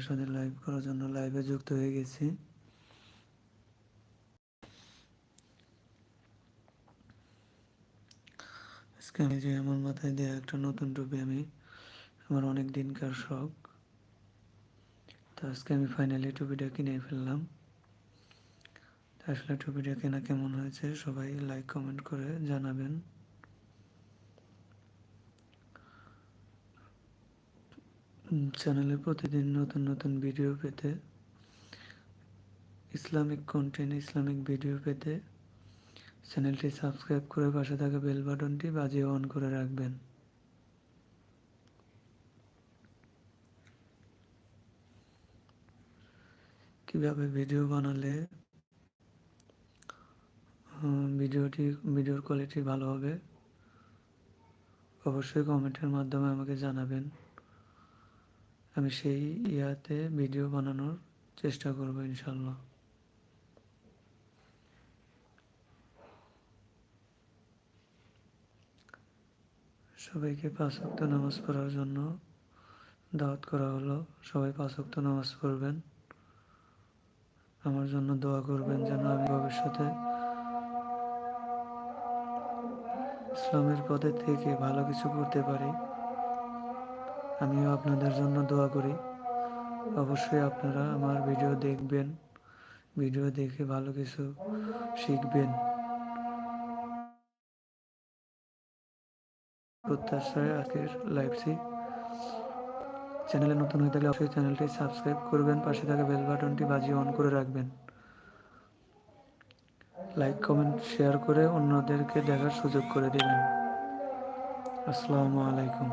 আপনাদের সাথে লাইভ করার জন্য লাইভে যুক্ত হয়ে গেছি। আজকে আমি যে আমার মাথায় দেওয়া একটা নতুন টুপি আমি আমার অনেক দিনকার শখ। তো আজকে আমি ফাইনালি টুপিটা কিনে ফেললাম। আসলে টুপিটা কেনা কেমন হয়েছে, সবাই লাইক কমেন্ট করে জানাবেন। চ্যানেলে প্রতিদিন নতুন নতুন ভিডিও পেতে, ইসলামিক কন্টেন্ট ইসলামিক ভিডিও পেতে চ্যানেলটি সাবস্ক্রাইব করে পাশে থাকা বেল বাটনটি বাজিয়ে অন করে রাখবেন। কীভাবে ভিডিও বানালে ভিডিওটি ভিডিওর কোয়ালিটি ভালো হবে, অবশ্যই কমেন্টের মাধ্যমে আমাকে জানাবেন। আমি সেই ইয়াতে ভিডিও বানানোর চেষ্টা করব ইনশাল্লাহ সবাইকে পাঁচ ওয়াক্ত নামাজ পড়ার জন্য দাওয়াত করা হলো। সবাই পাঁচ ওয়াক্ত নামাজ পড়বেন। আমার জন্য দোয়া করবেন যেন আমি ভবিষ্যতে ইসলামের পথে থেকে ভালো কিছু করতে পারি। আমিও আপনাদের জন্য দোয়া করি। অবশ্যই আপনারা আমার ভিডিও দেখবেন। ভিডিও দেখে ভালো কিছু শিখবেন। প্রত্যাশায় আজকের লাইভটি চ্যানেলে নতুন হয়ে থাকলে অবশ্যই চ্যানেলটি সাবস্ক্রাইব করবেন, পাশে থাকা বেল বাটনটি বাজিয়ে অন করে রাখবেন। লাইক কমেন্ট শেয়ার করে অন্যদেরকে দেখার সুযোগ করে দেবেন। আসসালামু আলাইকুম।